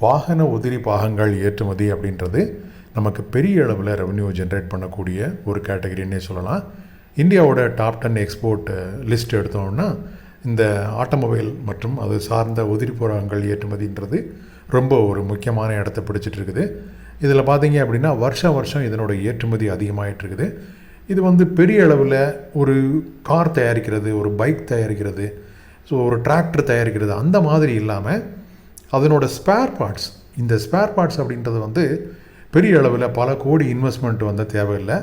வாகன உதிரி பாகங்கள் ஏற்றுமதி அப்படின்றது நமக்கு பெரிய அளவில் ரெவன்யூ ஜென்ரேட் பண்ணக்கூடிய ஒரு கேட்டகரின்னே சொல்லலாம். இந்தியாவோட டாப் டென் எக்ஸ்போர்ட் லிஸ்ட் எடுத்தோம்னா இந்த ஆட்டோமொபைல் மற்றும் அது சார்ந்த உதிரி பாகங்கள் ஏற்றுமதின்றது ரொம்ப ஒரு முக்கியமான இடத்த பிடிச்சிட்டு இருக்குது இதில் பார்த்தீங்க அப்படின்னா வருஷம் வருஷம் இதனோட ஏற்றுமதி அதிகமாகிட்டு இருக்குது இது வந்து பெரிய அளவில் ஒரு கார் தயாரிக்கிறது ஒரு பைக் தயாரிக்கிறது ஸோ ஒரு டிராக்டர் தயாரிக்கிறது அந்த மாதிரி இல்லாமல் அதனோட ஸ்பேர் பார்ட்ஸ் இந்த ஸ்பேர் பார்ட்ஸ் அப்படின்றது வந்து பெரிய அளவில் பல கோடி இன்வெஸ்ட்மெண்ட் வந்து தேவையில்லை.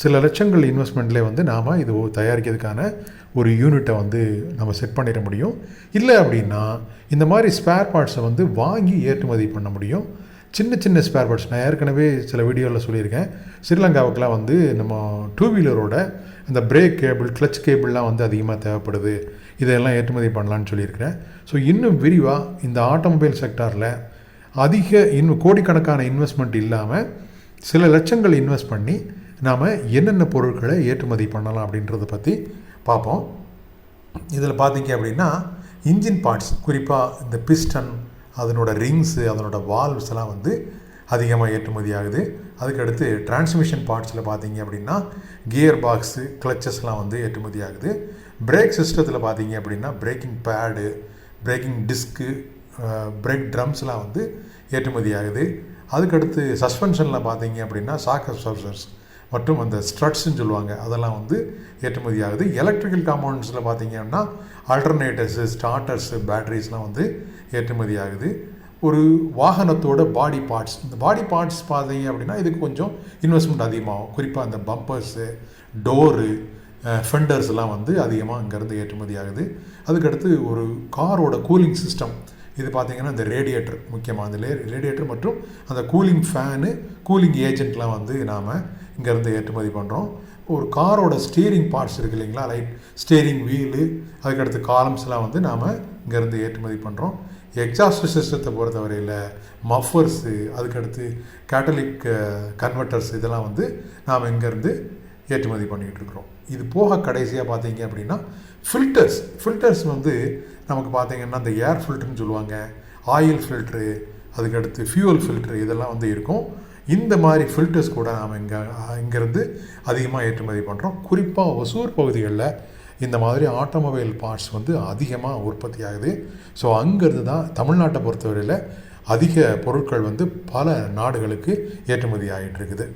சில லட்சங்கள் இன்வெஸ்ட்மெண்ட்லேயே வந்து நாம் இது தயாரிக்கிறதுக்கான ஒரு யூனிட்டை வந்து நம்ம செட் பண்ணிட முடியும். இல்லை அப்படின்னா இந்த மாதிரி ஸ்பேர் பார்ட்ஸை வந்து வாங்கி ஏற்றுமதி பண்ண முடியும். சின்ன சின்ன ஸ்பேர் பார்ட்ஸ் நான் ஏற்கனவே சில வீடியோவில் சொல்லியிருக்கேன். ஸ்ரீலங்காவுக்கெலாம் வந்து நம்ம டூ வீலரோட இந்த பிரேக் கேபிள் கிளச் கேபிள்லாம் வந்து அதிகமாக தேவைப்படுது. இதையெல்லாம் ஏற்றுமதி பண்ணலான்னு சொல்லியிருக்கிறேன். ஸோ இன்னும் விரிவாக இந்த ஆட்டோமொபைல் செக்டாரில் அதிக இன்னும் கோடிக்கணக்கான இன்வெஸ்ட்மெண்ட் இல்லாமல் சில லட்சங்கள் இன்வெஸ்ட் பண்ணி நாம் என்னென்ன பொருட்களை ஏற்றுமதி பண்ணலாம் அப்படின்றத பற்றி பார்ப்போம். இதில் பார்த்தீங்க அப்படின்னா இன்ஜின் பார்ட்ஸ் குறிப்பாக இந்த பிஸ்டன் அதனோட ரிங்ஸு அதனோட வால்வ்ஸ் எல்லாம் வந்து அதிகமாக ஏற்றுமதி ஆகுது அதுக்கடுத்து டிரான்ஸ்மிஷன் பார்ட்ஸில் பார்த்தீங்க அப்படின்னா கியர் பாக்ஸு கிளச்சஸ்லாம் வந்து ஏற்றுமதி ஆகுது பிரேக் சிஸ்டத்தில் பார்த்தீங்க அப்படின்னா braking pad braking disc brake ட்ரம்ஸ்லாம் வந்து ஏற்றுமதி ஆகுது அதுக்கடுத்து சஸ்பென்ஷனில் பார்த்தீங்க அப்படின்னா சாக் அப்சர்வர்ஸ் மற்றும் அந்த ஸ்ட்ரட்ஸ்ன்னு சொல்லுவாங்க அதெல்லாம் வந்து ஏற்றுமதி ஆகுது எலக்ட்ரிக்கல் காம்பவுண்ட்ஸில் பார்த்தீங்கன்னா ஆல்டர்னேட்டர்ஸு ஸ்டார்டர்ஸு பேட்டரிஸ்லாம் வந்து ஏற்றுமதி ஆகுது ஒரு வாகனத்தோட பாடி பார்ட்ஸ் இந்த பாடி பார்ட்ஸ் பார்த்தீங்க அப்படின்னா இதுக்கு கொஞ்சம் இன்வெஸ்ட்மெண்ட் அதிகமாகும். குறிப்பாக அந்த பம்பர்ஸு டோரு ஃபெண்டர்ஸ்லாம் வந்து அதிகமாக இங்கேருந்து ஏற்றுமதி ஆகுது அதுக்கடுத்து ஒரு காரோட கூலிங் சிஸ்டம் இது பார்த்தீங்கன்னா இந்த ரேடியேட்டர் முக்கியமாக அந்த ரேடியேட்டர் மற்றும் அந்த கூலிங் ஃபேனு கூலிங் ஏஜென்ட்லாம் வந்து நாம் இங்கேருந்து ஏற்றுமதி பண்ணுறோம் ஒரு காரோட ஸ்டீரிங் பார்ட்ஸ் இருக்குது இல்லைங்களா? லைட் ஸ்டீரிங் வீலு அதுக்கடுத்து காலம்ஸ்லாம் வந்து நாம் இங்கேருந்து ஏற்றுமதி பண்ணுறோம் எக்ஸாஸ்ட் சிஸ்டத்தை பொறுத்தவரையில் மஃபர்ஸு அதுக்கடுத்து கேட்டலிக் கன்வெர்ட்டர்ஸ் இதெல்லாம் வந்து நாம் இங்கேருந்து ஏற்றுமதி பண்ணிகிட்டு இருக்கிறோம். இது போக கடைசியாக பார்த்தீங்க அப்படின்னா ஃபில்டர்ஸ் ஃபில்டர்ஸ் வந்து நமக்கு பார்த்தீங்கன்னா இந்த ஏர் ஃபில்டர்னு சொல்லுவாங்க. ஆயில் ஃபில்ட்ரு அதுக்கடுத்து ஃபியூவல் ஃபில்ட்ரு இதெல்லாம் வந்து இருக்கும். இந்த மாதிரி ஃபில்டர்ஸ் கூட நாம் இங்கே இங்கேருந்து அதிகமாக ஏற்றுமதி பண்ணுறோம் குறிப்பாக ஒசூர் பகுதிகளில் இந்த மாதிரி ஆட்டோமொபைல் பார்ட்ஸ் வந்து அதிகமாக உற்பத்தி ஆகுது. ஸோ அங்கேருந்து தான் தமிழ்நாட்டை பொறுத்தவரையில் அதிக பொருட்கள் வந்து பல நாடுகளுக்கு ஏற்றுமதி ஆகிட்டு இருக்குது.